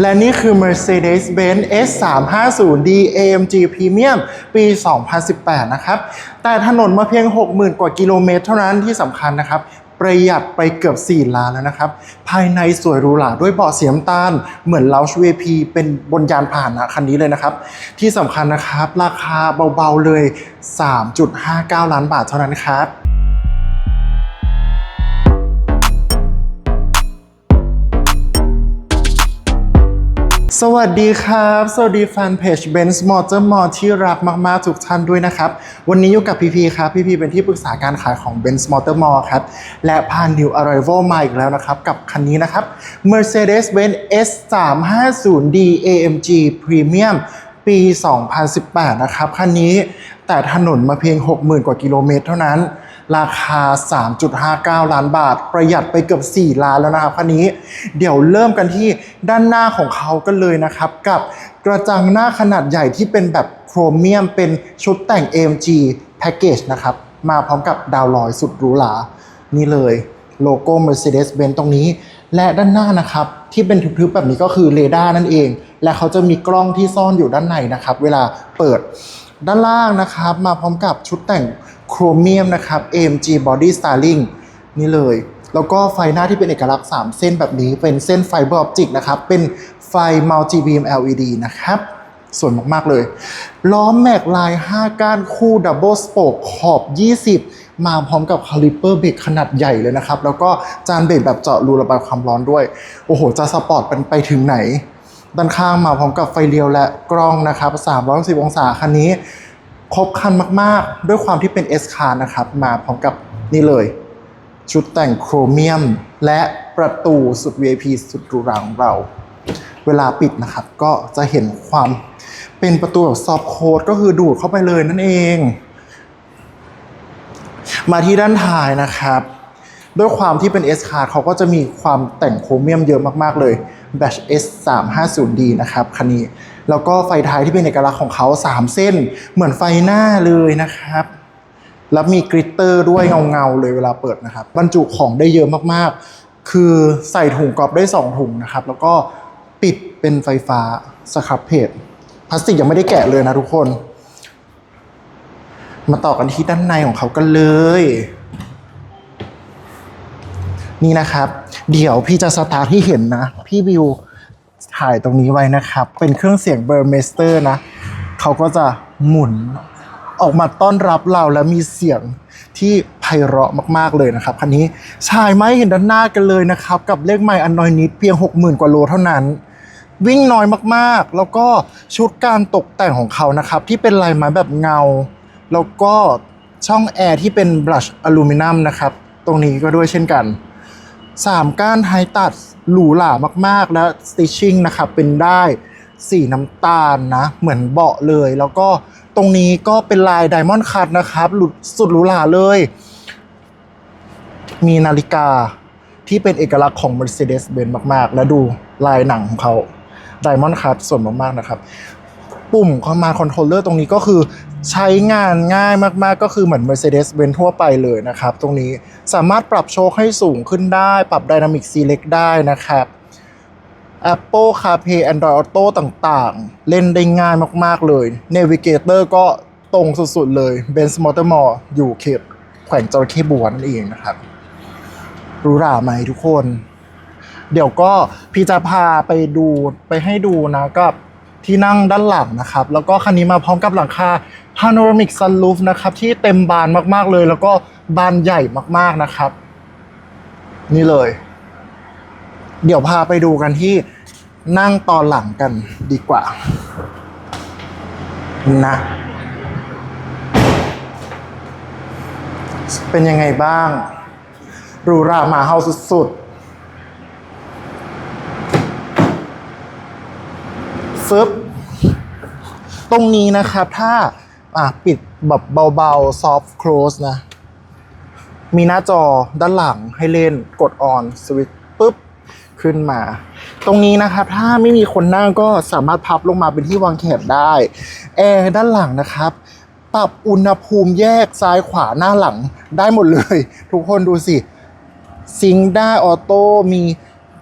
และนี่คือ Mercedes-Benz S350D AMG Premium ปี 2018 นะครับ แต่ถนนมาเพียง 60,000 กว่ากิโลเมตรเท่านั้นที่สำคัญนะครับ ประหยัดไปเกือบ 4 ล้านแล้วนะครับ ภายในสวยหรูหราด้วยเบาะสีน้ำตาล เหมือน Lounge VIP เป็นบนยานพาหนะคันนี้เลยนะครับ ที่สำคัญนะครับ ราคาเบาๆเลย 3.59 ล้านบาทเท่านั้นครับ สวัสดีครับ สวัสดีแฟนเพจ Benz Motor Mall ที่รักมากๆ ทุกท่านด้วยนะครับ วันนี้อยู่กับพีพีครับ พีพีเป็นที่ปรึกษาการขายของ Benz Motor Mall ครับ และพา New Arrival มาอีกแล้วนะครับ กับคันนี้นะครับ Mercedes-Benz S350D AMG Premium ปี 2018 นะครับ คันนี้แต่ถนนมาเพียง 60,000 กว่ากิโลเมตรเท่านั้น ราคา 3.59 ล้านบาท ประหยัดไปเกือบ 4 ล้านแล้วนะครับคันนี้ เดี๋ยวเริ่มกันที่ด้านหน้าของเขากันเลยนะครับ กับกระจังหน้าขนาดใหญ่ที่เป็นแบบโครเมียม เป็นชุดแต่ง AMG Package นะครับ มาพร้อมกับดาวลอยสุดหรูหรา นี่เลยโลโก้ Mercedes-Benz ตรงนี้ และด้านหน้านะครับ ที่เป็นทึบๆแบบนี้ก็คือเรดาร์นั่นเอง และเขาจะมีกล้องที่ซ่อนอยู่ด้านในนะครับ เวลาเปิดด้านล่างนะครับ มาพร้อมกับชุดแต่ง โครเมียมนะครับ AMG Body Styling นี่เลย แล้วก็ไฟหน้าที่เป็นเอกลักษณ์ 3 เส้นแบบนี้เป็นเส้นไฟเบอร์ออปติกนะครับ เป็นไฟ Multi Beam LED นะครับสวยมาก ๆ เลย ล้อแม็กลาย 5 ก้านคู่ดับเบิลสโปกขอบ 20 มาพร้อมกับคาลิปเปอร์เบรกขนาดใหญ่เลยนะครับ แล้วก็จานเบรกแบบเจาะรูระบายความร้อนด้วย โอ้โห จะสปอร์ตเป็นไปถึงไหน ด้านข้างมาพร้อมกับไฟเลี้ยวและกล้องนะครับ310องศาคันนี้ ครบคันมากๆ ด้วยความที่เป็น S คาร์นะครับ มาพร้อมกับนี่เลย ชุดแต่งโครเมียม และประตูสุด VIP สุดหรูหราของเรา เวลาปิดนะครับ ก็จะเห็นความเป็นประตูแบบซอฟโคดก็คือดูดเข้าไปเลยนั่นเอง มาที่ด้านท้ายนะครับด้วยความที่เป็น S Card เขาก็จะมีความแต่งโครเมียมเยอะมาก ๆ เลย Batch S 3 5 0 D นะครับ คันนี้ แล้วก็ไฟท้ายที่เป็นเอกลักษณ์ของเขา 3 เส้น เหมือนไฟหน้าเลยนะครับ แล้วมีกริตเตอร์ด้วยเงาๆเลยเวลาเปิดนะครับ บรรจุของได้เยอะมากๆ คือใส่ถุงกรอบได้ 2 ถุงนะครับ แล้วก็ปิดเป็นไฟฟ้าสครับเพจพลาสติกยังไม่ได้แกะเลยนะทุกคน มาต่อกันที่ด้านในของเขากันเลยนี่นะครับ เดี๋ยวพี่จะสตาร์ทที่เห็นนะ พี่วิว ถ่ายตรงนี้ไว้นะครับ เป็นเครื่องเสียงเบอร์เมสเตอร์นะ เขาก็จะหมุนออกมาต้อนรับเราและมีเสียงที่ไพเราะมากๆเลยนะครับ คันนี้ชายไม้เห็นด้านหน้ากันเลยนะครับ กับเลขไม้อันน้อยนิดเพียง 60,000 กว่าโลเท่านั้น วิ่งน้อยมากๆ แล้วก็ชุดการตกแต่งของเขานะครับ ที่เป็นลายไม้แบบเงา แล้วก็ช่องแอร์ที่เป็นบลัชอลูมิเนียมนะครับ ตรงนี้ก็ด้วยเช่นกัน สามก้านไฮตัดหรูหรามากๆ และสติชชิ่งนะครับเป็นได้สีน้ำตาลนะ เหมือนเบาะเลย แล้วก็ตรงนี้ก็เป็นลายไดมอนด์คัตนะครับหลุดสุดหรูหราเลย มีนาฬิกาที่เป็นเอกลักษณ์ของ Mercedes-Benz มาก ๆ และดูลายหนังของเขาไดมอนด์คัตส่วนมาก ๆ นะครับ ปุ่มคอมมาคอนโทรลเลอร์ตรงนี้ก็คือใช้งานง่ายมากๆ ก็คือเหมือน Mercedes-Benz ทั่วไปเลยนะครับ ตรงนี้สามารถปรับโชคให้สูงขึ้นได้ ปรับ Dynamic Select ได้นะครับ Apple CarPlay Android Auto ต่างๆ เล่นได้ง่ายมากๆเลย Navigator ก็ตรงสุดๆเลย Benz Motor Mall อยู่เขตแขวงจระเข้บัวนั่นเองนะครับรูหราไหมทุกคน เดี๋ยวก็พี่จะพาไปดูไปให้ดูนะกับ ที่นั่งด้านหลังนะครับ แล้วก็คันนี้มาพร้อมกับหลังคา Panoramic Sunroof นะครับที่เต็มบานมากๆเลย แล้วก็บานใหญ่มากๆนะครับ นี่เลย เดี๋ยวพาไปดูกันที่นั่งตอนหลังกันดีกว่า นะ เป็นยังไงบ้างหรูหรามาเฮาสุดๆ ฟึบตรงนี้นะครับ ถ้าอะปิดแบบเบาๆ soft close นะ มีหน้าจอด้านหลังให้เล่นกด on สวิตช์ปุ๊บ ขึ้นมา ตรงนี้นะครับ ถ้าไม่มีคนนั่งก็สามารถพับลงมาเป็นที่วางแขนได้ แอร์ด้านหลังนะครับ ปรับอุณหภูมิแยกซ้ายขวาหน้าหลังได้หมดเลย ทุกคนดูสิ ซิงได้ออโต้มี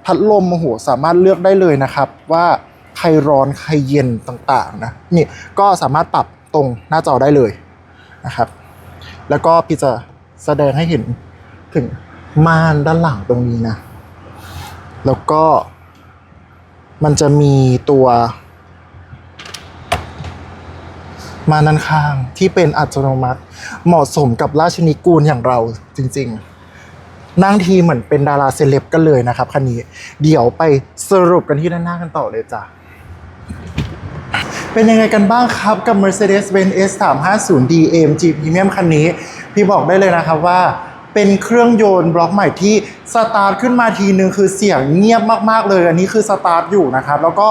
พัดลมโอ้โหสามารถเลือกได้เลยนะครับว่า ใครร้อนใครเย็นต่างๆนะนี่ก็สามารถปรับตรงหน้าจอได้เลยนะครับ แล้วก็พี่จะแสดงให้เห็นถึงม่านด้านหลังตรงนี้นะ แล้วก็มันจะมีตัวมานันข้างที่เป็นอัตโนมัติ เหมาะสมกับราชนิกูลอย่างเราจริง ๆ นั่งทีเหมือนเป็นดาราเซเลบกันเลยนะครับคันนี้ เดี๋ยวไปสรุปกันที่ด้านหน้ากันต่อเลยจ้ะ เป็นยังไงกันบ้างครับกับ Mercedes-Benz S350D AMG Premium คันนี้ พี่บอกได้เลยนะครับว่าเป็นเครื่องยนต์บล็อกใหม่ที่สตาร์ทขึ้นมาทีนึงคือเสียงเงียบมากๆเลย อันนี้คือสตาร์ทอยู่นะครับ แล้วก็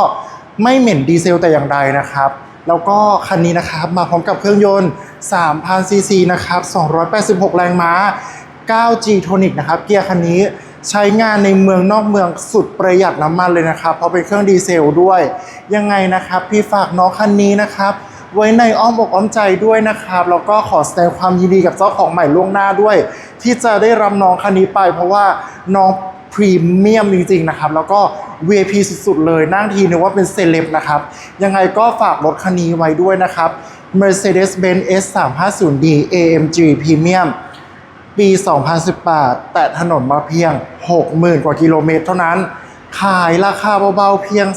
ไม่เหม็นดีเซลแต่อย่างใดนะครับ แล้วก็คันนี้นะครับมาพร้อมกับเครื่องยนต์3,000ซีซีนะครับ286 แรงม้า 9G Tonic นะครับ เกียร์คันนี้ ใช้งานในเมืองนอกเมืองสุดประหยัดน้ำมันเลยนะครับ เพราะเป็นเครื่องดีเซลด้วย ยังไงนะครับ พี่ฝากน้องคันนี้นะครับ ไว้ในอ้อมอกอ้อมใจด้วยนะครับ แล้วก็ขอแสดงความยินดีกับเจ้าของใหม่ล่วงหน้าด้วย ที่จะได้รับน้องคันนี้ไป เพราะว่าน้องพรีเมียมจริงๆนะครับ แล้วก็ VIP สุดๆเลยนั่งทีนึกว่าเป็นเซเลบนะครับ ยังไงก็ฝากรถคันนี้ไว้ด้วยนะครับ Mercedes-Benz S350D AMG Premium ปี 2018 แต่ถนนมาเพียง 60,000 กว่ากิโลเมตรเท่านั้น ขายราคาเบาๆเพียง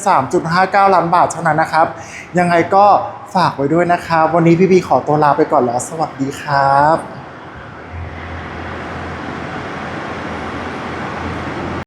3.59 ล้านบาทเท่านั้นนะครับ ยังไงก็ฝากไว้ด้วยนะครับ วันนี้พี่บีขอตัวลาไปก่อนแล้ว สวัสดีครับ